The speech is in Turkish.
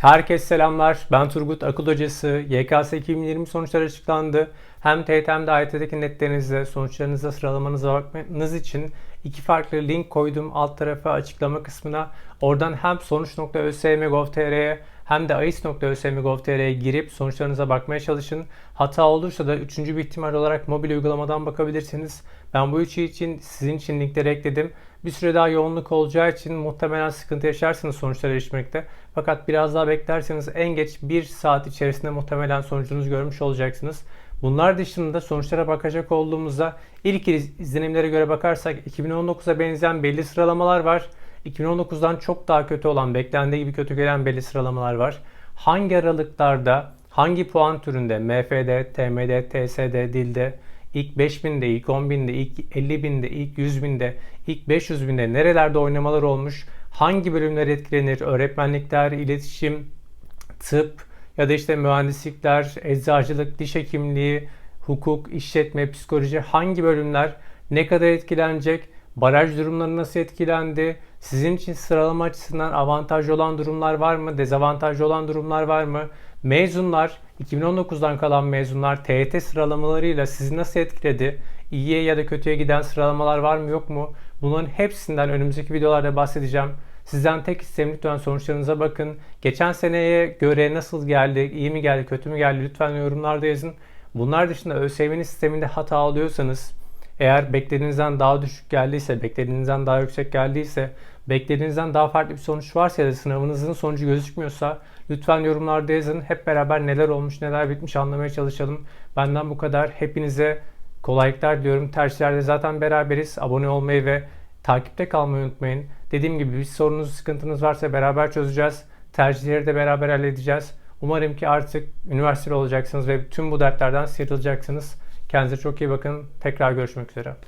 Herkese selamlar. Ben Turgut Akıl Hocası. YKS 2020 sonuçları açıklandı. Hem TYT hem de AYT'deki netlerinizde bakmanız için iki farklı link koydum alt tarafa açıklama kısmına. Oradan hem sonuç.ösm.gov.tr'ye hem de ais.ösm.gov.tr'ye girip sonuçlarınıza bakmaya çalışın. Hata olursa da üçüncü bir ihtimal olarak mobil uygulamadan bakabilirsiniz. Ben bu üçü için sizin için linkleri ekledim. Bir süre daha yoğunluk olacağı için muhtemelen sıkıntı yaşarsınız sonuçlara erişmekte. Fakat biraz daha beklerseniz en geç 1 saat içerisinde muhtemelen sonucunuzu görmüş olacaksınız. Bunlar dışında sonuçlara bakacak olduğumuzda ilk izlenimlere göre bakarsak 2019'a benzeyen belli sıralamalar var. 2019'dan çok daha kötü olan, beklendiği gibi kötü gelen belli sıralamalar var. Hangi aralıklarda, hangi puan türünde, MFD, TMD, TSD, dilde, ilk 5000'de, ilk 10.000'de, ilk 50.000'de, ilk 100.000'de, ilk 500.000'de nerelerde oynamalar olmuş, hangi bölümler etkilenir, öğretmenlikler, iletişim, tıp ya da işte mühendislikler, eczacılık, diş hekimliği, hukuk, işletme, psikoloji hangi bölümler ne kadar etkilenecek, baraj durumları nasıl etkilendi, sizin için sıralama açısından avantajlı olan durumlar var mı, dezavantajlı olan durumlar var mı, mezunlar, 2019'dan kalan mezunlar TYT sıralamalarıyla sizi nasıl etkiledi, iyiye ya da kötüye giden sıralamalar var mı yok mu, bunların hepsinden önümüzdeki videolarda bahsedeceğim. Sizden tek isteğim lütfen sonuçlarınıza bakın. Geçen seneye göre nasıl geldi, iyi mi geldi, kötü mü geldi lütfen yorumlarda yazın. Bunlar dışında ÖSYM'nin sisteminde hata alıyorsanız, eğer beklediğinizden daha düşük geldiyse, beklediğinizden daha yüksek geldiyse, beklediğinizden daha farklı bir sonuç varsa ya da sınavınızın sonucu gözükmüyorsa lütfen yorumlarda yazın. Hep beraber neler olmuş, neler bitmiş anlamaya çalışalım. Benden bu kadar. Hepinize kolaylıklar diliyorum. Tercihlerde zaten beraberiz. Abone olmayı ve takipte kalmayı unutmayın. Dediğim gibi bir sorunuz, sıkıntınız varsa beraber çözeceğiz. Tercihleri de beraber halledeceğiz. Umarım ki artık üniversiteli olacaksınız ve tüm bu dertlerden sıyrılacaksınız. Kendinize çok iyi bakın. Tekrar görüşmek üzere.